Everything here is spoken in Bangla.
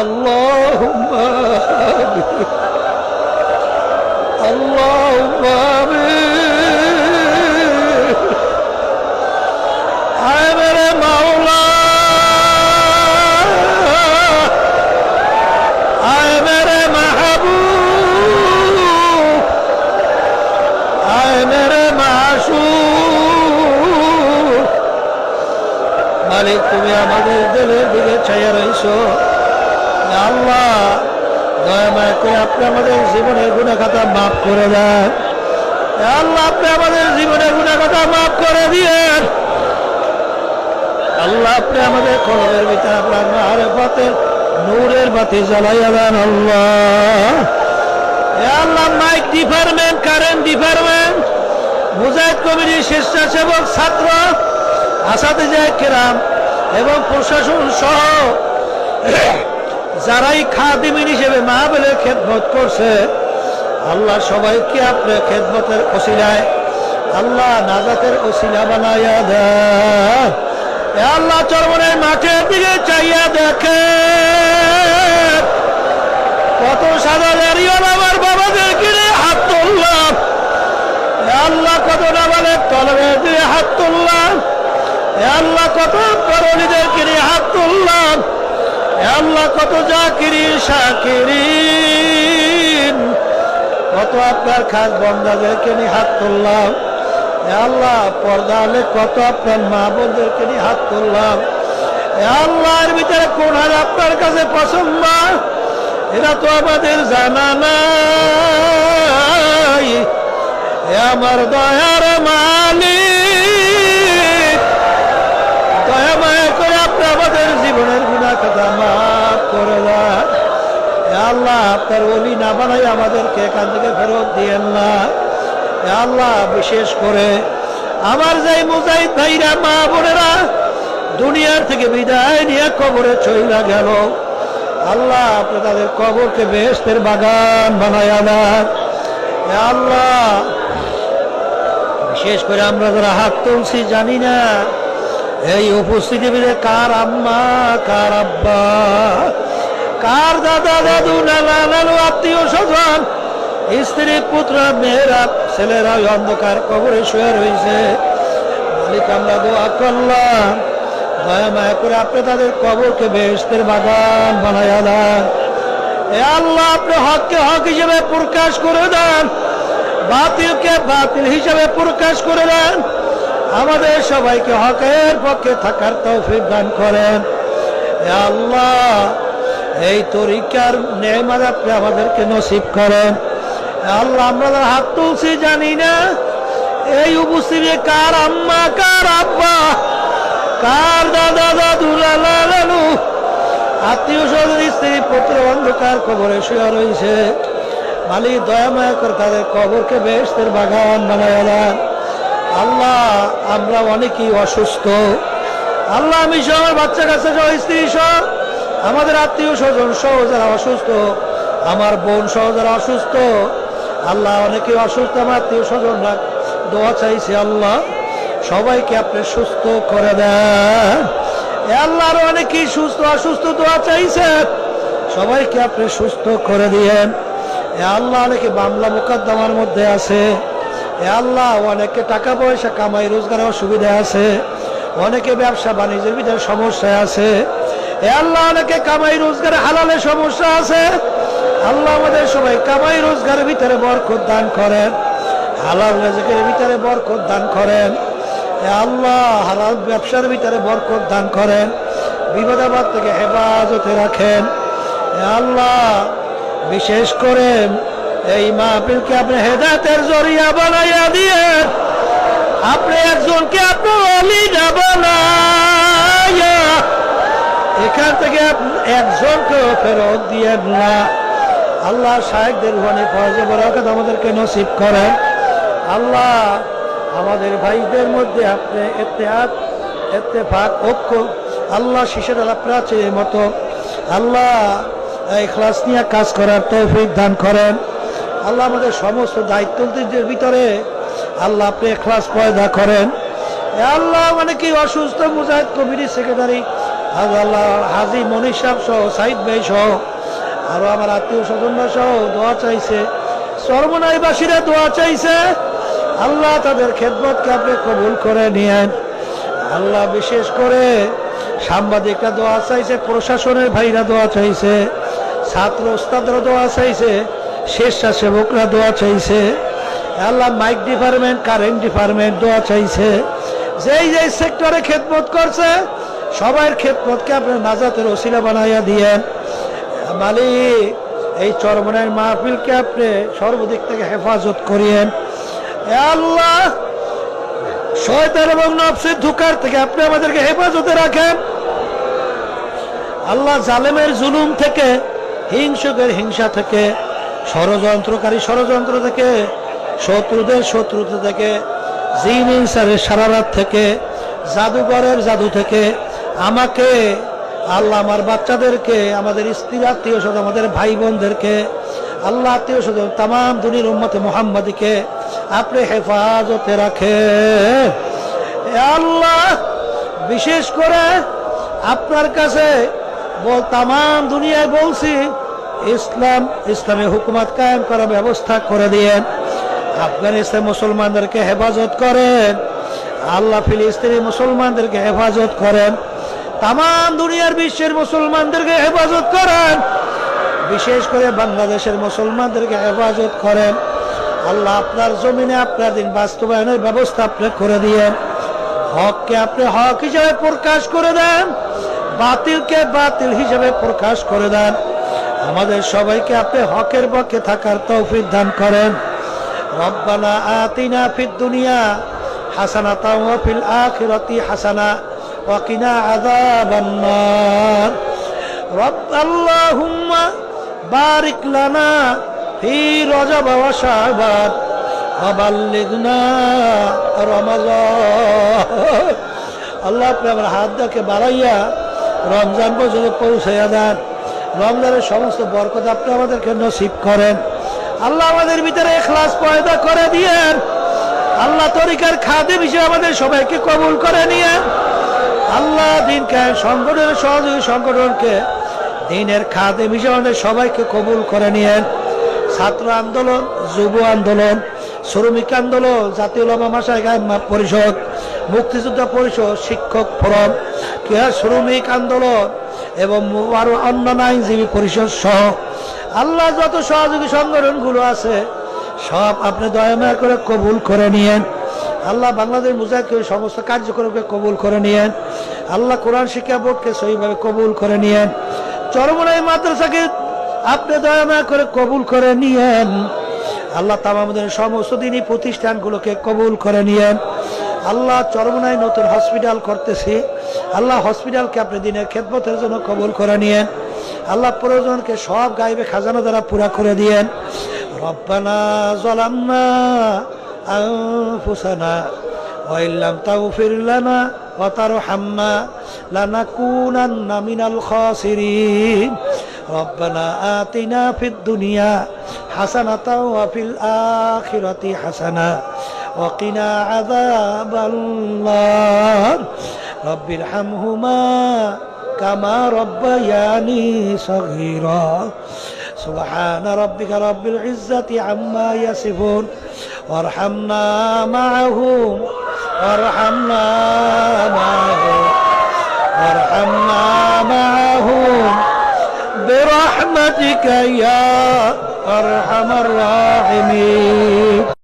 اللهم آمين اللهم آمين আয় মেরে মাওলা আয় মেরে মাহবুব আয় মেরে মাসুদ মালিক তুমি আমাদের দিলের দিকে ছায়া রইছো আল্লাহ, দয়া করে আপনি আমাদের জীবনের গুণা খাতা মাফ করে দেন। আল্লাহ, আপনি আমাদের জীবনের গুণা খাতা মাফ করে দিয়েন। আল্লাহ, আপনি আমাদের কলমের ভিতরে আপনার মারে পথের নূরের বাতি জ্বালাইয়া দেন Allah. Allah mike department current department Mujahid কমিটির স্বেচ্ছাসেবক ছাত্র, আসাদে যায় কেরাম এবং প্রশাসন সহ যারাই খাদিমিন হিসেবে মাহবেলের খেদমত করছে, আল্লাহ সবাইকে আপনি খেদমতের ওসিলায়, আল্লাহ নাজাতের ওসিলা বানাইয়া এ আল্লাহ চরমনের মাঠের দিকে চাইয়া দেখে। কত সাদা দাঁড়িয়ে আমার বাবাদের কিনে হাত তুললাম। আল্লাহ কত নামালের তলবে দিয়ে হাত তুললাম। আল্লাহ কত করণীদের কিনে হাত তুললাম। আল্লাহ কত জাকিরি শাকিরিন কত আপনার খাস বন্দাদেরকে নিয়ে হাত তুললাম। আল্লাহ পর্দা হলে কত আপনার মা বোনদেরকে নিয়ে হাত তুললাম। আল্লাহর ভিতরে কোন হার আপনার কাছে পছন্দ? এরা তো আমাদের জানা নাই। আমার দয়ার মালিক। আল্লাহ, আপনার ওলি না বানাই আমাদেরকে এখান থেকে ফেরত দিয়েন না। আল্লাহ, বিশেষ করে আমার যাই মুজাহিদ ভাইরা, মা বোনেরা, দুনিয়ার থেকে বিদায় নিয়ে কবরে চইলা গেল। আল্লাহ, আপনি তাদের কবরকে বেহেস্তের বাগান বানায়া এ আল্লাহ, বিশেষ করে আমরা যারা হাত তুলছি, জানি না এই উপস্থিতি কার আম্মা, কার আব্বা। কার দাদা দাদু নানা নানু আত্মীয় স্বজন? স্ত্রী, পুত্র, মেয়েরা, ছেলেরা অন্ধকার কবরে শুয়ে রয়েছে মালিক, আমরা দোয়া করলাম। দয়া, মায়া করে আপনি তাদের কবরকে বেহেস্তের বাগান বানাইয়া দেন। এ আল্লাহ, আপনি হককে হক হিসেবে প্রকাশ করে দেন। বাতিলকে বাতিল হিসেবে প্রকাশ করে দেন। আমাদের সবাইকে হকের পক্ষে থাকার তৌফিক দান করেন। আল্লাহ এই তরিকার নেমাজ আপনি আমাদেরকে নসিব করেন। আল্লাহ, আমরা হাত তুলছি জানি না, এই উপস্থিতি কার আম্মা, কার আব্বা, কার দাদা, দাদু, লালা আত্মীয় স্বজন, স্ত্রী, পুত্র অন্ধকার কবরে শুয়ে রয়েছে? মালিক, দয়া মায়া করে তাদের কবরকে বেহেস্তের বাগান বানায় দেন। আল্লাহ, আমরা অনেকেই অসুস্থ। আল্লাহ, আমি সহ আমার বাচ্চা কাছে স্ত্রী সহ আমাদের আত্মীয় স্বজন সহ যারা অসুস্থ, আমার বোন সহ যারা অসুস্থ, আল্লাহ অনেকে অসুস্থ, আমার আত্মীয় স্বজনরা দোয়া চাইছে, আল্লাহ সবাইকে আপনি সুস্থ করে দেন। এ আল্লাহ আরও অনেকেই সুস্থ, অসুস্থ দোয়া চাইছেন, সবাইকে আপনি সুস্থ করে দিয়েন। আল্লাহ অনেকে মামলা মোকদ্দমার মধ্যে আছে। এ আল্লাহ অনেকে টাকা পয়সা কামাই, রোজগারের অসুবিধা আছে। অনেকে ব্যবসা বাণিজ্যের ভিতরে সমস্যায় আছে। ব্যবসার ভিতরে বরকত দান করেন। বিপদাবাদ থেকে হেফাজতে রাখেন। আল্লাহ বিশেষ করে এই মাহফিলকে আপনি হেদাতের জরিয়া বানাইয়া দিয়ে আপনি একজনকে আপনি অলি না এখান থেকে একজনকে ফেরত দিয়ে না। আল্লাহ শাহেকদের রুহানি ফরজে বরাকত আমাদেরকে নসিব করেন। আল্লাহ আমাদের ভাইদের মধ্যে আপনি এতেহাত এতেফাক ঐক্য, আল্লাহ শিশের প্রাচীর মতো আল্লাহ এই ক্লাস নিয়ে কাজ করার তৌফিক দান করেন। আল্লাহ আমাদের সমস্ত দায়িত্বদের ভিতরে আল্লাহ আপনি ক্লাস পয়দা করেন। আল্লাহ মানে কি? অসুস্থ, মুজাহিদ কমিটির সেক্রেটারি আল্লাহ হাজি মনীষ সাহেব সহ, সাইদ ভাই সহ, আরও আমার আত্মীয় স্বজনরা সহ দোয়া চাইছে। সর্বনাইবাসীরা দোয়া চাইছে। আল্লাহ তাদের খেদমতকে আপনি কবুল করে নিয়েন। আল্লাহ বিশেষ করে সাংবাদিকরা দোয়া চাইছে, প্রশাসনের ভাইরা দোয়া চাইছে, ছাত্র ওস্তাদরা দোয়া চাইছে, স্বেচ্ছাসেবকরা দোয়া চাইছে। Allah mike department, current department দোয়া চাইছে। যেই যেই সেক্টরে খেদমত করছে সবার খেদমতকে আপনার নাজাতের ওসিলা বানাইয়া দিয়েন মালিক, এই চরমনের মাহফিলকে আপনি সর্বদিক থেকে হেফাজত করিয়েন। আল্লাহ, শয়তান এবং নফসের ধোকার থেকে আপনি আমাদেরকে হেফাজতে রাখেন। আল্লাহ জালেমের জুলুম থেকে, হিংসুকের হিংসা থেকে, ষড়যন্ত্রকারী ষড়যন্ত্র থেকে, শত্রুদের শত্রুতা থেকে, জিন ইনসারের সারারাত থেকে জাদুঘরের জাদু থেকে আমাকে, আল্লাহ আমার বাচ্চাদেরকে, আমাদের স্ত্রী, আত্মীয় স্বজন, আমাদের ভাই বোনদেরকে, আল্লাহ আত্মীয় স্বজন তাম দুনির উম্মতে মোহাম্মদীকে আপনি হেফাজতে রাখে। আল্লাহ, বিশেষ করে আপনার কাছে বল তাম দুনিয়ায় বলছি, ইসলাম, ইসলামী হুকুমত কায়েম করার ব্যবস্থা করে দিয়েন। আফগানিস্তান মুসলমানদেরকে হেফাজত করেন। আল্লাহ ফিলিস্তিনি মুসলমানদেরকে হেফাজত করেন। তাম দুনিয়ার বিশ্বের মুসলমানদেরকে হেফাজত করেন। বিশেষ করে বাংলাদেশের মুসলমানদেরকে হেফাজত করেন। আল্লাহ আপনার জমিনে আপনার দিন বাস্তবায়নের ব্যবস্থা আপনি করে দিয়েন। হককে আপনি হক হিসাবে প্রকাশ করে দেন, বাতিলকে বাতিল হিসাবে প্রকাশ করে দেন। আমাদের সবাইকে আপনি হকের পক্ষে থাকার তৌফিক দান করেন। রব্বানা আতিনা ফিদ দুনিয়া হাসানা ওয়া ফিল আখিরাতি হাসানা। নার রব আল্লাহুম্মা বারিক লানা ফি রজব ওয়া শাবান ওয়া বাল্লিগনা রমাজান আল্লাহ আপনি আমার হাত দেখে বাড়াইয়া রমজান পর্যন্ত পৌঁছাইয়া দেন। রমজানের সমস্ত বরকত আপনি আমাদেরকে নসিব করেন। আল্লাহ আমাদের ভিতরে এখলাস পয়দা করে দিয়েন। আল্লাহ তরিকার খাদেম হিসেবে আমাদের সবাইকে কবুল করে নিয়ে আল্লাহ দিনকে সংগঠনের সহযোগী সংগঠনকে দিনের খাদেম হিসেবে সবাইকে কবুল করে নিয়েন। ছাত্র আন্দোলন, যুব আন্দোলন, শ্রমিক আন্দোলন, জাতীয় লমা মাসায় পরিষদ, মুক্তিযোদ্ধা পরিষদ, শিক্ষক ফোরাম, ক্রীড়া শ্রমিক আন্দোলন এবং আরও অন্যান্য আইনজীবী পরিষদ সহ আল্লাহ যত সহযোগী সংগঠনগুলো আছে, সব আপনি দয়াময় করে কবুল করে নিয়েন। আল্লাহ বাংলাদেশ মুজাহিদ সমস্ত কার্যক্রমকে কবুল করে নিয়েন। আল্লাহ কোরআন শিক্ষা বোর্ডকে সহিভাবে কবুল করে নিয়েন। চরমনাই মাদ্রাসাকে আপনি দয়াময় করে কবুল করে নিয়েন। আল্লাহ তাম আমাদের সমস্ত দিনই প্রতিষ্ঠানগুলোকে কবুল করে নিয়েন। আল্লাহ চরমনায় নতুন হসপিটাল করতেছি। আল্লাহ হসপিটালকে আপনি দিনের খেদমতের জন্য কবুল করে নিয়েন। আল্লাহ প্রয়োজনকে সব গাইবে খাজানা দ্বারা পুরা করে দিয়েন। রব্বানা জলাম্না আনফুসানা ওয়াইল্লাম তাগফির লানা وترحمنا لنكونن من الخاسرين. ربنا آتنا في الدنيا حسنة وفي الآخرة حسنة وقنا عذاب النار. رب ارحمهما كما ربياني صغيرا. سبحان ربك رب العزة عما يصفون. وارحمنا معهم. وارحمنا معهم وارحمنا معهم برحمتك يا أرحم الراحمين.